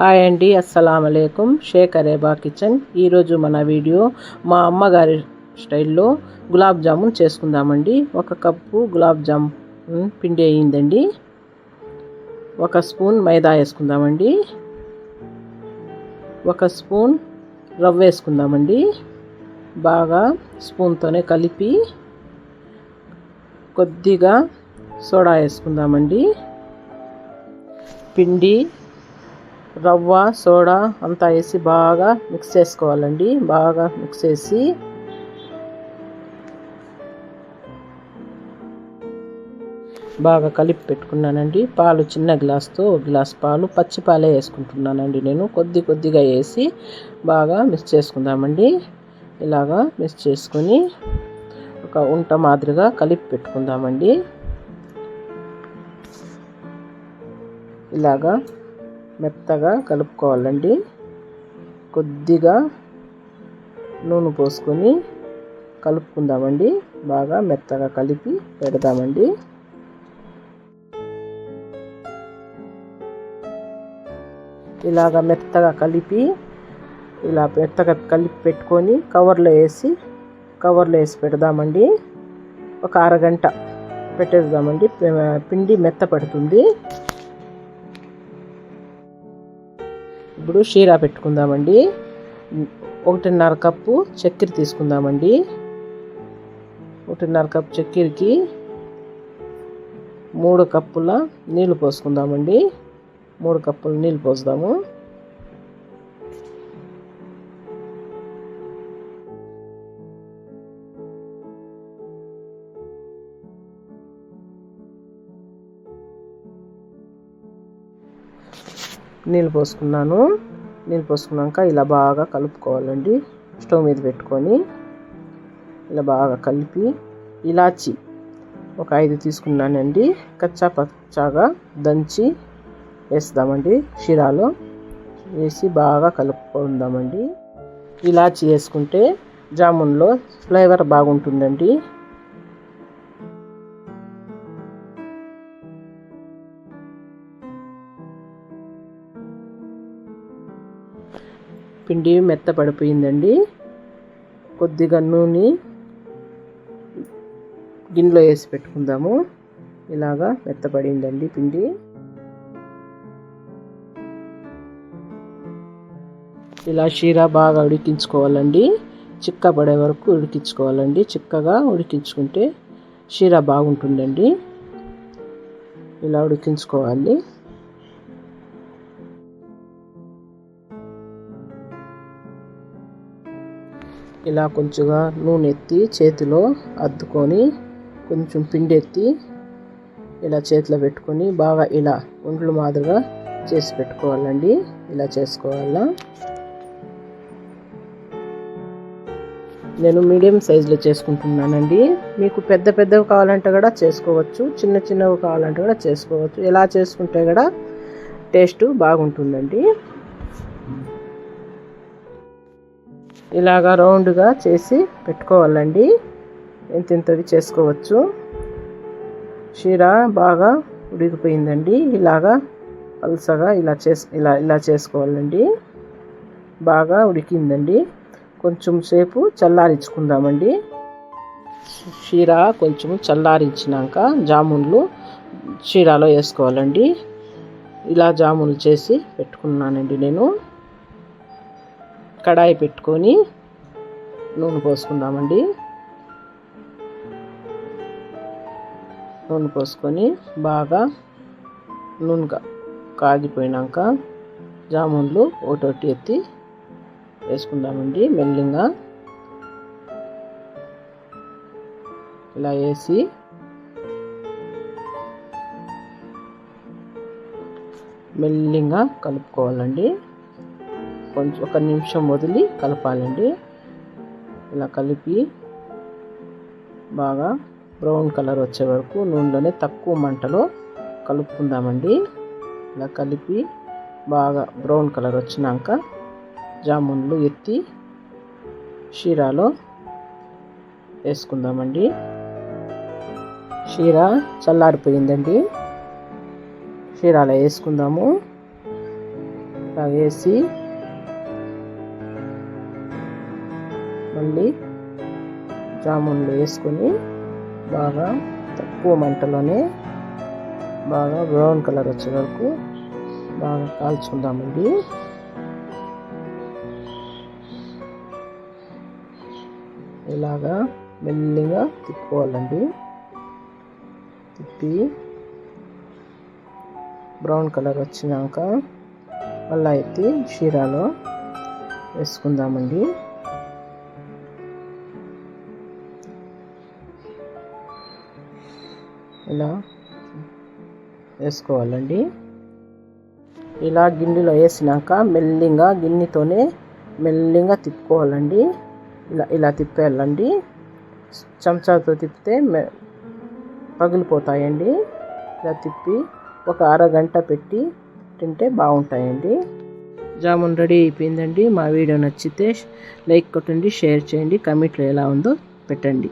Hi అండి అస్సలం అయికం షేక్ అరేబా కిచెన్. ఈరోజు మన వీడియో మా అమ్మగారి స్టైల్లో గులాబ్ జామున్ చేసుకుందామండి. ఒక కప్పు గులాబ్ జామున్ పిండి అయ్యిందండి. ఒక స్పూన్ మైదా వేసుకుందామండి. ఒక స్పూన్ రవ్వ వేసుకుందామండి. బాగా స్పూన్తోనే కలిపి కొద్దిగా సోడా వేసుకుందామండి. పిండి రవ్వ సోడా అంతా వేసి బాగా మిక్స్ చేసుకోవాలండి. బాగా మిక్స్ చేసి బాగా కలిపి పెట్టుకున్నానండి. పాలు చిన్న గ్లాస్తో ఒక గ్లాస్ పాలు పచ్చి పాలే వేసుకుంటున్నానండి నేను. కొద్ది కొద్దిగా వేసి బాగా మిక్స్ చేసుకుందామండి. ఇలాగా మిక్స్ చేసుకొని ఒక ఉంట మాదిరిగా కలిపి పెట్టుకుందామండి. ఇలాగా మెత్తగా కలుపుకోవాలండి. కొద్దిగా నూనె పోసుకొని కలుపుకుందామండి. బాగా మెత్తగా కలిపి పెడదామండి. ఇలాగ మెత్తగా కలిపి ఇలా మెత్తగా కలిపి పెట్టుకొని కవర్లో వేసి కవర్లో వేసి పెడదామండి. ఒక అరగంట పెట్టేద్దామండి. పిండి మెత్త పడుతుంది. ఇప్పుడు షీరా పెట్టుకుందామండి. ఒకటిన్నర కప్పు చక్కెర తీసుకుందామండి. ఒకటిన్నర కప్పు చక్కెరకి మూడు కప్పుల నీళ్ళు పోసుకుందామండి. మూడు కప్పులు నీళ్ళు పోసుదాము. నీళ్ళు పోసుకున్నాను. నీళ్ళు పోసుకున్నాక ఇలా బాగా కలుపుకోవాలండి. స్టవ్ మీద పెట్టుకొని ఇలా బాగా కలిపి ఇలాచి ఒక ఐదు తీసుకున్నానండి. కచ్చా పచ్చాగా దంచి వేస్తామండి షిరాలో వేసి బాగా కలుపుకుందామండి. ఇలాచి వేసుకుంటే జామున్లో ఫ్లేవర్ బాగుంటుందండి. పిండి మెత్తపడిపోయిందండి. కొద్దిగా నూనె గిన్నెలో వేసి పెట్టుకుందాము. ఇలాగా మెత్తపడిందండి పిండి. ఇలా షీరా బాగా ఉడికించుకోవాలండి. చిక్క పడే వరకు ఉడికించుకోవాలండి. చిక్కగా ఉడికించుకుంటే షీరా బాగుంటుందండి. ఇలా ఉడికించుకోవాలి. ఇలా కొంచెంగా నూనె ఎత్తి చేతిలో అద్దుకొని కొంచెం పిండి ఎత్తి ఇలా చేతిలో పెట్టుకొని బాగా ఇలా ఒంట్లు మాదిరిగా చేసి పెట్టుకోవాలండి. ఇలా చేసుకోవాలా. నేను మీడియం సైజులో చేసుకుంటున్నానండి. మీకు పెద్ద పెద్దవి కావాలంటే కూడా చేసుకోవచ్చు చిన్న చిన్నవి కావాలంటే కూడా చేసుకోవచ్చు. ఎలా చేసుకుంటే కూడా టేస్ట్ బాగుంటుందండి. ఇలాగా రౌండ్గా చేసి పెట్టుకోవాలండి. ఎంత ఇంతవి చేసుకోవచ్చు. షీర బాగా ఉడికిపోయిందండి. ఇలాగా పలుసగా ఇలా చేసు ఇలా ఇలా చేసుకోవాలండి. బాగా ఉడికిందండి. కొంచెం సేపు చల్లారించుకుందామండి. షీర కొంచెం చల్లారించినాక జామున్లు షీరాలో వేసుకోవాలండి. ఇలా జామున్లు చేసి పెట్టుకున్నానండి నేను. కడాయి పెట్టుకొని నూనె పోసుకుందామండి. నూనె పోసుకొని బాగా నూనె కాగిపోయినాక జామున్లు ఒకటొట్టి ఎత్తి వేసుకుందామండి మెల్లిగా. ఇలా వేసి మెల్లిగా కలుపుకోవాలండి. కొంచెం ఒక నిమిషం వదిలి కలపాలండి. ఇలా కలిపి బాగా బ్రౌన్ కలర్ వచ్చే వరకు నూనెలోనే తక్కువ మంటలో కలుపుకుందామండి. ఇలా కలిపి బాగా బ్రౌన్ కలర్ వచ్చినాక జామున్లు ఎత్తి షీరాలో వేసుకుందామండి. షీరా చల్లారిపోయిందండి. షీరాలో వేసుకుందాము. ఇలా వేసి మళ్ళీ జామున్లు వేసుకొని బాగా తక్కువ మంటలోనే బాగా బ్రౌన్ కలర్ వచ్చే వరకు బాగా కాల్చుకుందామండి. ఇలాగా మెల్లిగా తిప్పుకోవాలండి. తిప్పి బ్రౌన్ కలర్ వచ్చినాక మళ్ళీ ఎత్తి షీరాలో వేసుకుందామండి. ఇలా వేసుకోవాలండి. ఇలా గిన్నెలో వేసినాక మెల్లిగా గిన్నెతోనే మెల్లిగా తిప్పుకోవాలండి. ఇలా ఇలా తిప్పేయాలండి. చెంచాతో తిప్పితే మె పగిలిపోతాయండి. ఇలా తిప్పి ఒక అరగంట పెట్టి తింటే బాగుంటాయండి. జామున్ రెడీ అయిపోయిందండి. మా వీడియో నచ్చితే లైక్ కొట్టండి షేర్ చేయండి. కమెంట్లో ఎలా ఉందో పెట్టండి.